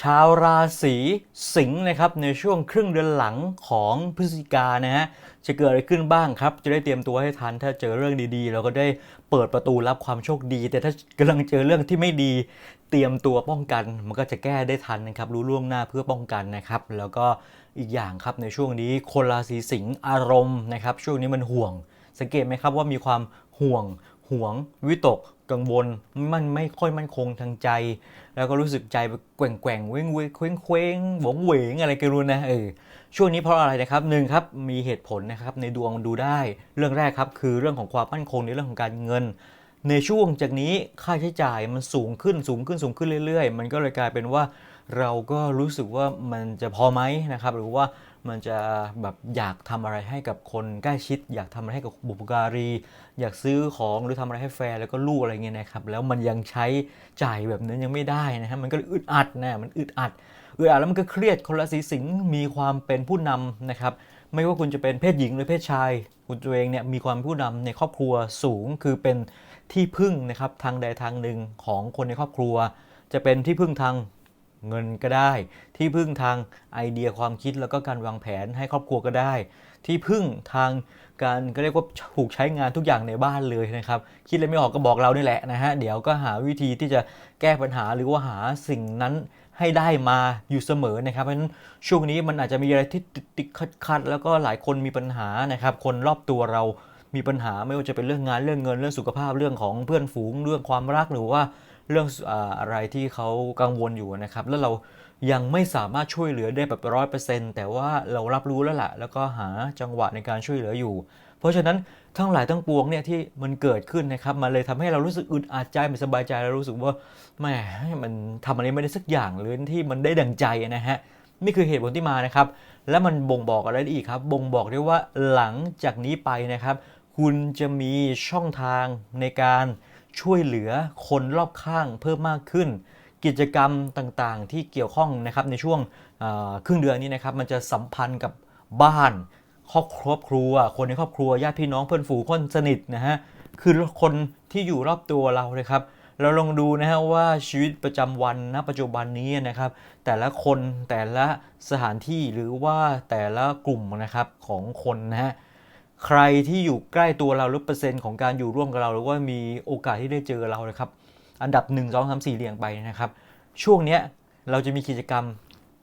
ชาวราศีสิงห์นะครับในช่วงครึ่งเดือนหลังของพฤศจิกานะฮะจะเกิดอะไรขึ้นบ้างครับ จะได้เตรียมตัวให้ทัน ถ้าเจอเรื่องดีๆ เราก็ได้เปิดประตูรับความโชคดี แต่ถ้ากำลังเจอเรื่องที่ไม่ดี เตรียมตัวป้องกัน มันก็จะแก้ได้ทันนะครับ รู้ล่วงหน้าเพื่อป้องกันนะครับ แล้วก็อีกอย่างครับในช่วงนี้คนราศีสิงห์อารมณ์นะครับ ช่วงนี้มันห่วง สังเกตไหมครับว่ามีความห่วง ห่วง วิตก กังวล มันไม่ค่อยมั่นคงทางใจ แล้วก็รู้สึกใจแกว่งแกว่งเว้งเว้งเคว้งเคว้งหวงเหวงอะไรกันรู้นะเออช่วงนี้เพราะอะไรนะครับหนึ่งครับมีเหตุผลนะครับในดวงดูได้ เรื่องแรกครับคือเรื่องของความมั่นคงในเรื่องของการเงิน ในช่วงจากนี้ค่าใช้จ่ายมันสูงขึ้นสูงขึ้นสูงขึ้นเรื่อย ๆ มันก็เลยกลายเป็นว่า เราก็รู้สึกว่ามันจะพอไหมนะครับหรือว่า มันจะแบบอยากทำอะไรให้กับคนใกล้ชิด อยากทำอะไรให้กับบุปการี อยากซื้อของหรือทำอะไรให้แฟนแล้วก็ลูกอะไรเงี้ยนะครับ แล้วมันยังใช้จ่ายแบบนั้นยังไม่ได้นะฮะมันก็อึดอัดนะมันอึดอัดอึดอัดแล้วมันก็เครียดคนละสีสิงห์มีความเป็นผู้นำนะครับไม่ว่าคุณจะเป็นเพศหญิงหรือเพศชาย คุณตัวเองเนี่ยมีความผู้นำในครอบครัวสูงคือเป็นที่พึ่งนะครับทางใดทางหนึ่งของคนในครอบครัว จะเป็นที่พึ่งทาง เงินก็ได้ ที่พึ่งทางไอเดียความคิดแล้วก็การวางแผนให้ครอบครัวก็ได้ ที่พึ่งทางการก็เรียกว่าถูกใช้งานทุกอย่างในบ้านเลยนะครับ คิดอะไรไม่ออกก็บอกเรานี่แหละนะฮะเดี๋ยวก็หาวิธีที่จะแก้ปัญหาหรือว่าหาสิ่งนั้นให้ได้มาอยู่เสมอนะครับเพราะฉะนั้นช่วงนี้มันอาจจะมีอะไรที่ติดขัดแล้วก็หลายคนมีปัญหานะครับ คนรอบตัวเรามีปัญหาไม่ว่าจะเป็นเรื่องงานเรื่องเงินเรื่องสุขภาพเรื่องของเพื่อนฝูงเรื่องความรักหรือว่า เรื่องอะไรที่เขากังวลอยู่นะครับ แล้วเรายังไม่สามารถช่วยเหลือได้แบบร้อยเปอร์เซ็นต์แต่ว่าเรารับรู้แล้วล่ะ แล้วก็หาจังหวะในการช่วยเหลืออยู่ เพราะฉะนั้นทั้งหลายทั้งปวงเนี่ยที่มันเกิดขึ้นนะครับ มันเลยทำให้เรารู้สึกอึดอัดใจไม่สบายใจแล้วรู้สึกว่าแหมมันทำอะไรไม่ได้สักอย่างเลยที่มันได้ดังใจนะฮะนี่คือเหตุผลที่มานะครับ และมันบ่งบอกอะไรได้อีกครับ บ่งบอกได้ว่าหลังจากนี้ไปนะครับ คุณจะมีช่องทางในการ ช่วยเหลือคนรอบข้างเพิ่มมากขึ้น กิจกรรมต่างๆ ที่เกี่ยวข้องนะครับในช่วงครึ่งเดือนนี้นะครับมันจะสัมพันธ์กับบ้าน ครอบครอบครัว คนในครอบครัวญาติพี่น้องเพื่อนฝูงคนสนิทนะฮะคือคนที่อยู่รอบตัวเราเลยครับเราลองดูนะฮะว่าชีวิตประจำวันณปัจจุบันนี้นะครับ แต่ละคนแต่ละสถานที่หรือว่าแต่ละกลุ่มนะครับของคนนะฮะ ใครที่อยู่ใกล้ตัวเราหรือเปอร์เซ็นต์ของการอยู่ร่วมกับเรา หรือว่ามีโอกาสที่ได้เจอเรานะครับ อันดับ 1 2 3 4เรียงไปนะครับ ช่วงเนี้ยเราจะมีกิจกรรม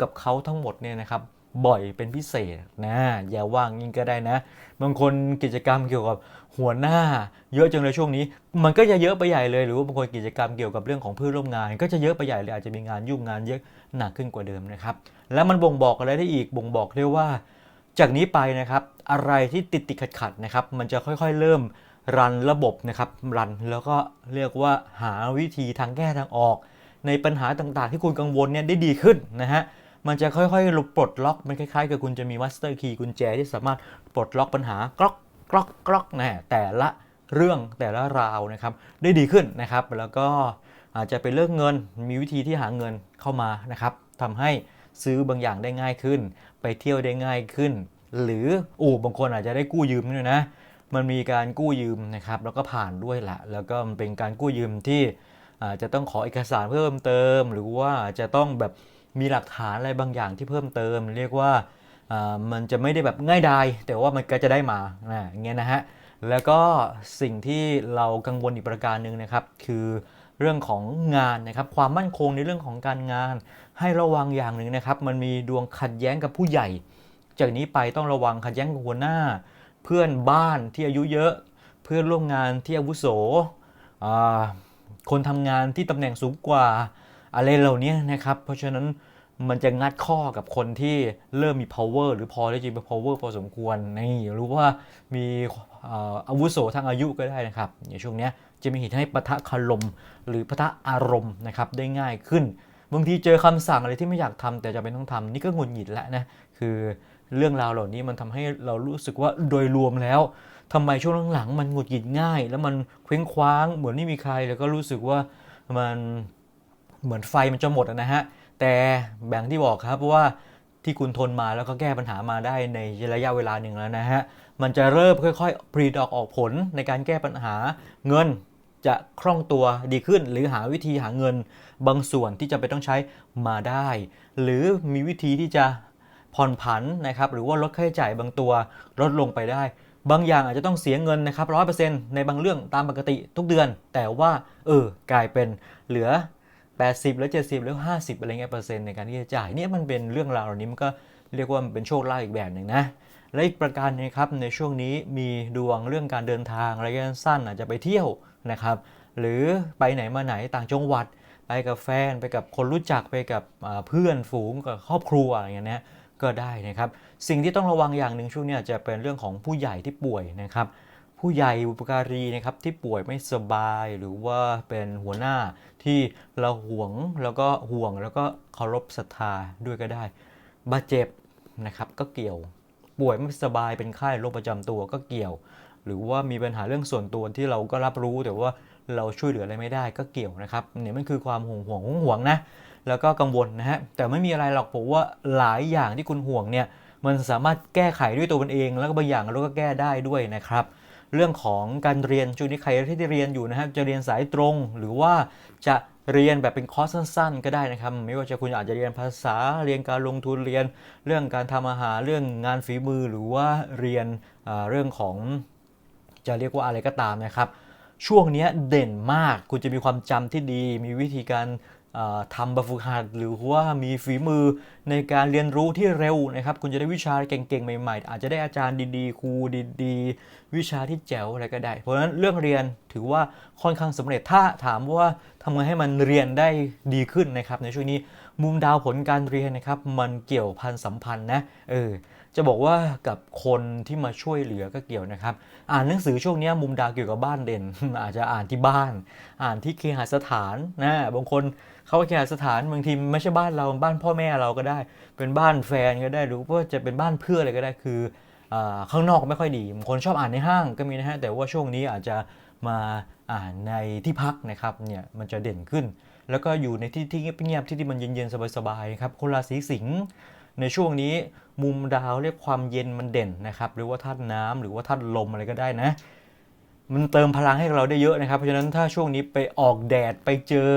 กับเขาทั้งหมดเนี่ยนะครับบ่อยเป็นพิเศษนะอย่าว่างยิ่งก็ได้นะ บางคนกิจกรรมเกี่ยวกับหัวหน้า เยอะจังเลยช่วงนี้ มันก็จะเยอะไปใหญ่เลยหรือว่าบางคนกิจกรรมเกี่ยวกับเรื่องของเพื่อนร่วมงาน ก็จะเยอะไปใหญ่เลยอาจจะมีงานยุ่งงานเยอะหนักขึ้นกว่าเดิมนะครับ แล้วมันบ่งบอกอะไรได้อีกบ่งบอกได้ว่า จากนี้ไปนะครับ อะไรที่ติดติดขัดขัดนะครับ มันจะค่อยๆ เริ่มรันระบบนะครับ รันแล้วก็เรียกว่าหาวิธีทางแก้ทางออก ในปัญหาต่างๆ ที่คุณกังวลเนี่ยได้ดีขึ้นนะฮะ มันจะค่อยๆลปลดล็อก มันคล้ายๆ กับคุณจะมีมาสเตอร์คีย์กุญแจที่สามารถปลดล็อกปัญหากล็อกกล็อกกล็อกนะแต่ละเรื่องแต่ละราวนะครับได้ดีขึ้นนะครับ แล้วก็อาจจะเป็นเรื่องเงินมีวิธีที่หาเงินเข้ามานะครับทำให้ซื้อบางอย่างได้ง่ายขึ้น ไปเที่ยวได้ง่ายขึ้น หรือโอ้บางคนอาจจะได้กู้ยืมด้วยนะ มันมีการกู้ยืมนะครับ แล้วก็ผ่านด้วยแหละ แล้วก็มันเป็นการกู้ยืมที่อาจจะต้องขอเอกสารเพิ่มเติม หรือว่าจะต้องแบบมีหลักฐานอะไรบางอย่างที่เพิ่มเติม เรียกว่ามันจะไม่ได้แบบง่ายดายแต่ว่ามันก็จะได้มานะอย่างเงี้ยนะฮะแล้วก็สิ่งที่เรากังวลอีกประการหนึ่งนะครับ คือเรื่องของงานนะครับ ความมั่นคงในเรื่องของการงาน ให้ระวังอย่างหนึ่งนะครับ มันมีดวงขัดแย้งกับผู้ใหญ่ จากนี้ไปต้องระวังขัดแย้งกับหัวหน้า เพื่อนบ้านที่อายุเยอะ เพื่อนร่วมงานที่อาวุโส คนทำงานที่ตำแหน่งสูงกว่าอะไรเหล่านี้นะครับ เพราะฉะนั้นมันจะงัดข้อกับคนที่เริ่มมี power หรือพอได้จริงเป็น power พอสมควรนี่รู้ว่ามีอาวุโสทางอายุก็ได้นะครับในช่วงนี้จะมีเหตุให้ปะทะคารมหรือปะทะอารมณ์นะครับได้ง่ายขึ้น บางทีเจอคำสั่งอะไรที่ไม่อยากทำแต่จะเป็นต้องทำนี่ก็หงุดหงิดแล้วนะคือ เรื่องราวเหล่านี้มันทำให้เรารู้สึกว่าโดยรวมแล้วทำไมช่วงหลังๆมันหงุดหงิดง่าย แล้วมันเคว้งคว้าง เหมือนไม่มีใครแล้วก็รู้สึกว่ามันเหมือนไฟมันจะหมดนะฮะแต่แบ่งที่บอกครับว่าที่คุณทนมาแล้วก็แก้ปัญหามาได้ในระยะเวลาหนึ่งแล้วนะฮะ มันจะเริ่มค่อยๆผลิดอกออกผลในการแก้ปัญหาเงินจะคล่องตัวดีขึ้น หรือหาวิธีหาเงินบางส่วนที่จะไปต้องใช้มาได้ หรือมีวิธีที่จะ ผ่อนผันนะครับหรือว่าลดค่าใช้จ่ายบางตัวลดลงไปได้ บางอย่างอาจจะต้องเสียเงินนะครับร้อยเปอร์เซ็นต์ในบางเรื่องตามปกติทุกเดือน แต่ว่าเออกลายเป็นเหลือ 80หรือ70หรือ50อะไรเงี้ยเปอร์เซ็นต์ในการที่จะจ่ายเนี่ยมันเป็นเรื่องราวเหล่านี้มันก็เรียกว่ามันเป็นโชคลาภอีกแบบหนึ่งนะและอีกประการหนึงครับในช่วงนี้มีดวงเรื่องการเดินทางระยะสั้นอาจจะไปเที่ยวนะครับหรือไปไหนมาไหนต่างจังหวัด ไปกับแฟนไปกับคนรู้จักไปกับเพื่อนฝูงกับครอบครัวอะไรอย่างเงี้ยนะ ก็ได้นะครับ สิ่งที่ต้องระวังอย่างหนึ่งช่วงนี้จะเป็นเรื่องของผู้ใหญ่ที่ป่วยนะครับผู้ใหญ่บุปการีนะครับที่ป่วยไม่สบายหรือว่าเป็นหัวหน้าที่เราห่วงแล้วก็ห่วงแล้วก็เคารพศรัทธาด้วยก็ได้บาดเจ็บนะครับก็เกี่ยวป่วยไม่สบายเป็นไข้โรคประจำตัวก็เกี่ยว หรือว่ามีปัญหาเรื่องส่วนตัวที่เราก็รับรู้แต่ว่า เราช่วยเหลืออะไรไม่ได้ก็เกี่ยวนะครับเนี่ยมันคือความห่วงห่วงห่วงห่วงนะแล้วก็กังวลนะฮะแต่ไม่มีอะไรหรอกผมว่าหลายอย่างที่คุณห่วงเนี่ยมันสามารถแก้ไขด้วยตัวมันเอง แล้วก็บางอย่างเราก็แก้ได้ด้วยนะครับเรื่องของการเรียนช่วงนี้ใครที่เรียนอยู่นะครับจะเรียนสายตรงหรือว่าจะเรียนแบบเป็นคอร์สสั้น ๆ ก็ได้นะครับ ไม่ว่าจะคุณอาจจะเรียนภาษาเรียนการลงทุนเรียน เรื่องการทำอาหารเรื่องงานฝีมือหรือว่าเรียนเรื่องของจะเรียกว่าอะไรก็ตามนะครับ ช่วงนี้เด่นมาก คุณจะมีความจำที่ดี มีวิธีการทำแบบฝึกหัดหรือว่ามีฝีมือในการเรียนรู้ที่เร็วนะครับ คุณจะได้วิชาเก่งๆ ใหม่ๆ อาจจะได้อาจารย์ดีๆ ครูดีๆ วิชาที่แจ๋วอะไรก็ได้ เพราะฉะนั้นเรื่องเรียนถือว่าค่อนข้างสำเร็จถ้าถามว่าทำไงให้มันเรียนได้ดีขึ้นนะครับในช่วงนี้มุมดาวผลการเรียนนะครับมันเกี่ยวพันสัมพันธ์นะเออ จะบอกว่ากับคนที่มาช่วยเหลือก็เกี่ยวนะครับ อ่านหนังสือช่วงนี้มุมดาวเกี่ยวกับบ้านเด่น อาจจะอ่านที่บ้าน อ่านที่เคหสถานนะบางคนเขาเคหสถานบางทีไม่ใช่บ้านเราบ้านพ่อแม่เราก็ได้ เป็นบ้านแฟนก็ได้หรือว่าจะเป็นบ้านเพื่อนอะไรก็ได้คืออข้างนอกไม่ค่อยดีบางคนชอบอ่านในห้างก็มีนะฮะแต่ว่าช่วงนี้อาจจะมาอ่านในที่พักนะครับเนี่ยมันจะเด่นขึ้น แล้วก็อยู่ในที่ที่เงียบๆที่ที่มันเย็นๆสบายๆนะครับคนราศีสิงห์ ในช่วงนี้มุมดาวเรียกความเย็นมันเด่นนะครับ หรือว่าธาตุน้ำหรือว่าธาตุลมอะไรก็ได้นะ มันเติมพลังให้เราได้เยอะนะครับ เพราะฉะนั้นถ้าช่วงนี้ไปออกแดดไปเจอ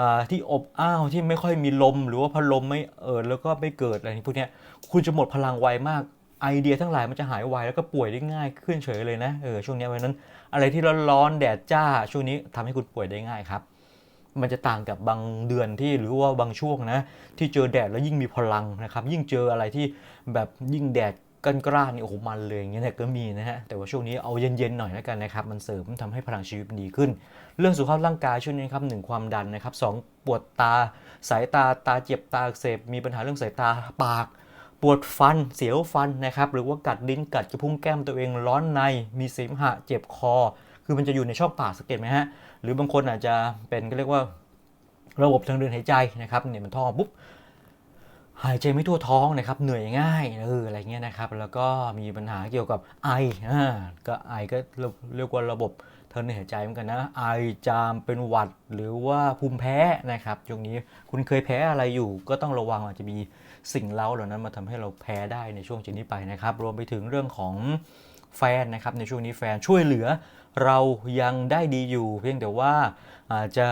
อที่อบอ้าวที่ไม่ค่อยมีลม หรือว่าพัดลมไม่เอิดแล้วก็ไม่เกิดอะไรพวกนี้คุณจะหมดพลังไวมากไอเดียทั้งหลายมันจะหายไวแล้วก็ป่วยได้ง่ายขึ้นเฉยเลยนะเออช่วงนี้เพราะฉะนั้นอะไรที่ร้อนๆแดดจ้าช่วงนี้ทำให้คุณป่วยได้ง่ายครับ มันจะต่างกับบางเดือนที่หรือว่าบางช่วงนะที่เจอแดดแล้วยิ่งมีพลังนะครับ ยิ่งเจออะไรที่แบบยิ่งแดดกันกล้านี่โอ้โหมันเลยอย่างเงี้ยก็มีนะฮะแต่ว่าช่วงนี้เอาเย็นๆหน่อยแล้วกันนะครับมันเสริมทำให้พลังชีวิตดีขึ้น เรื่องสุขภาพร่างกายช่วงนี้ครับหนึ่งความดันนะครับสองปวดตา สายตาตาเจ็บตาอักเสบมีปัญหาเรื่องสายตาปาก ปวดฟัน เสียวฟันนะครับหรือว่ากัดลิ้นกัดกระพุ้งแก้มตัวเองร้อนใน มีเสมหะเจ็บคอ คือมันจะอยู่ในช่องปากสังเกตไหมฮะ รือบางคนอาจจะเป็นก็เรียกว่าระบบทางเดินหายใจนะครับเนี่ยมันท่องปุ๊บหายใจไม่ทั่วท้องนะครับเหนื่อยง่ายเอออะไรเงี้ยนะครับ แล้วก็มีปัญหาเกี่ยวกับไออ่าก็ไอก็เรียกว่าระบบทางเดินหายใจเหมือนกันนะไอจามเป็นหวัดหรือว่าภูมิแพ้นะครับช่วงนี้คุณเคยแพ้อะไรอยู่ ก็ต้องระวังอาจจะมีสิ่งเล้าเหล่านั้นมาทำให้เราแพ้ได้ในช่วงจากนี้ไปนะครับ รวมไปถึงเรื่องของแฟนนะครับในช่วงนี้แฟนช่วยเหลือ เรายังได้ดีอยู่ เพียงแต่ว่าอาจจะ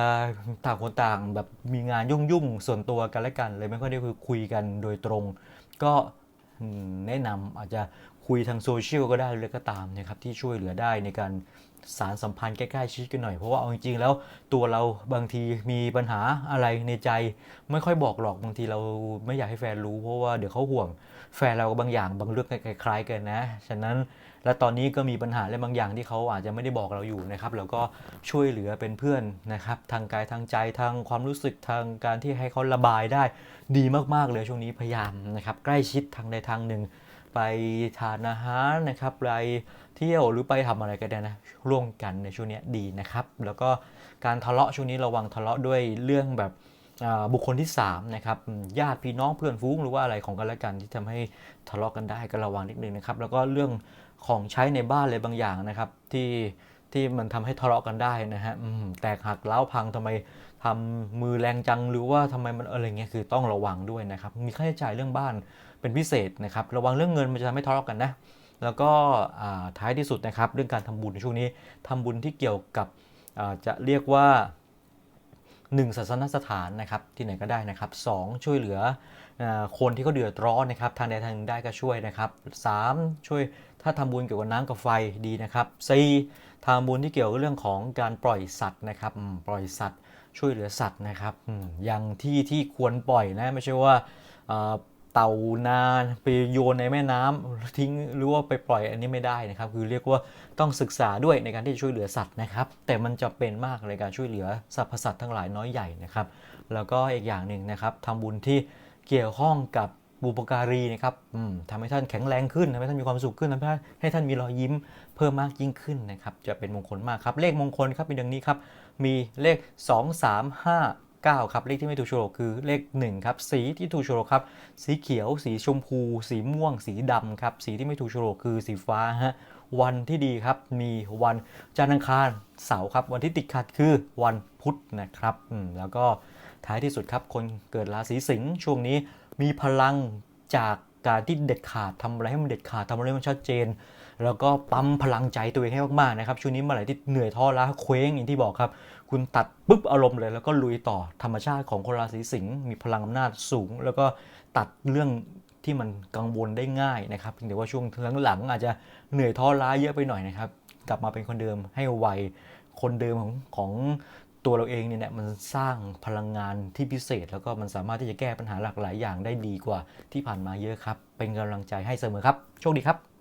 ต่างคนต่างแบบมีงานยุ่งๆส่วนตัวกันและกันเลยไม่ค่อยได้คุยกันโดยตรง ก็แนะนำอาจจะ คุยทางโซเชียลก็ได้เลยก็ตามนะครับที่ช่วยเหลือได้ในการสารสัมพันธ์ใกล้ๆชิดกันหน่อย เพราะว่าเอาจริงๆแล้วตัวเราบางทีมีปัญหาอะไรในใจ ไม่ค่อยบอกหรอกบางทีเราไม่อยากให้แฟนรู้ เพราะว่าเดี๋ยวเขาห่วง แฟนเราบางอย่างบางเรื่องคล้ายๆกันนะ ฉะนั้นและตอนนี้ก็มีปัญหาอะไรบางอย่างที่เขาอาจจะไม่ได้บอกเราอยู่นะครับแล้วก็ช่วยเหลือเป็นเพื่อนนะครับ ทางกายทางใจทางความรู้สึกทางการที่ให้เขาระบายได้ดีมากๆเลยช่วงนี้พยายามนะครับใกล้ชิดทางใดทางหนึ่ง ไปทานอาหารนะครับไปเที่ยวหรือไปทำอะไรก็ได้นะร่วมกันในช่วงนี้ดีนะครับ แล้วก็การทะเลาะช่วงนี้ระวังทะเลาะด้วยเรื่องแบบบุคคลที่3นะครับญาติพี่น้องเพื่อนฟูงหรือว่าอะไรของกันและกันที่ทำให้ทะเลาะกันได้ก็ระวังนิดนึงนะครับ แล้วก็เรื่องของใช้ในบ้านอะไรบางอย่างนะครับที่ที่มันทำให้ทะเลาะกันได้นะฮะแตกหักเล้าพังทำไมทำมือแรงจังหรือว่าทำไมมันอะไรเงี้ยคือต้องระวังด้วยนะครับ มีค่าใช้จ่ายเรื่องบ้าน เป็นพิเศษนะครับ ระวังเรื่องเงินมันจะทำให้ทะเลาะกันนะ แล้วก็ท้ายที่สุดนะครับ เรื่องการทำบุญในช่วงนี้ทำบุญที่เกี่ยวกับจะเรียกว่า 1 ศาสนสถานนะครับที่ไหนก็ได้นะครับ 2 ช่วยเหลืออคนที่เขาเดือดร้อนนะครับ ทางใดทางหนึ่งได้ก็ช่วยนะครับ 3 ช่วยถ้าทำบุญเกี่ยวกับน้ำกับไฟดีนะครับ4ทำบุญที่เกี่ยวกับเรื่องของการปล่อยสัตว์นะครับปล่อยสัตว์ ช่วยเหลือสัตว์นะครับอย่างที่ที่ควรปล่อยนะไม่ใช่ว่า เต่านาไปโยนในแม่น้ำทิ้งหรือว่าไปปล่อยอันนี้ไม่ได้นะครับ คือเรียกว่าต้องศึกษาด้วยในการที่จะช่วยเหลือสัตว์นะครับ แต่มันจะเป็นมากในการช่วยเหลือสรรพสัตว์ทั้งหลายน้อยใหญ่นะครับ แล้วก็อีกอย่างหนึ่งนะครับทำบุญที่เกี่ยวข้องกับบุปการีนะครับทำให้ท่านแข็งแรงขึ้นทำให้ท่านมีความสุขขึ้นทำให้ท่านให้ท่านมีรอยยิ้มเพิ่มมากยิ่งขึ้นนะครับ จะเป็นมงคลมากครับ เลขมงคลครับมีดังนี้ครับ มีเลข 2 3 5 9 ครับ เลขที่ไม่ถูกโฉลกคือเลข 1 ครับ สีที่ถูกโฉลกครับ สีเขียว สีชมพู สีม่วง สีดำครับ สีที่ไม่ถูกโฉลกคือสีฟ้าฮะ วันที่ดีครับ มีวันจันทร์อังคาร เสาร์ครับ วันที่ติดขัดคือวันพุธนะครับอืมแล้วก็ท้ายที่สุดครับ คนเกิดราศีสิงห์ช่วงนี้มีพลังจากการที่เด็ดขาดทำอะไรให้มันเด็ดขาดทำอะไรให้มันชัดเจน แล้วก็ปั๊มพลังใจตัวเองให้มากๆนะครับช่วงนี้เมื่อไหร่ที่เหนื่อยท้อล้าเคว้งอย่างที่บอกครับ คุณตัดปุ๊บอารมณ์เลย แล้วก็ลุยต่อธรรมชาติของคนราศีสิงห์มีพลังอำนาจสูง แล้วก็ตัดเรื่องที่มันกังวลได้ง่ายนะครับเพียงแต่ว่าช่วงหลังๆอาจจะเหนื่อยท้อล้าเยอะไปหน่อยนะครับ กลับมาเป็นคนเดิมให้ไวคนเดิมของของตัวเราเองเนี่ยมันสร้างพลังงานที่พิเศษ แล้วก็มันสามารถที่จะแก้ปัญหาหลากหลายอย่างได้ดีกว่าที่ผ่านมาเยอะครับ เป็นกำลังใจให้เสมอครับ โชคดีครับ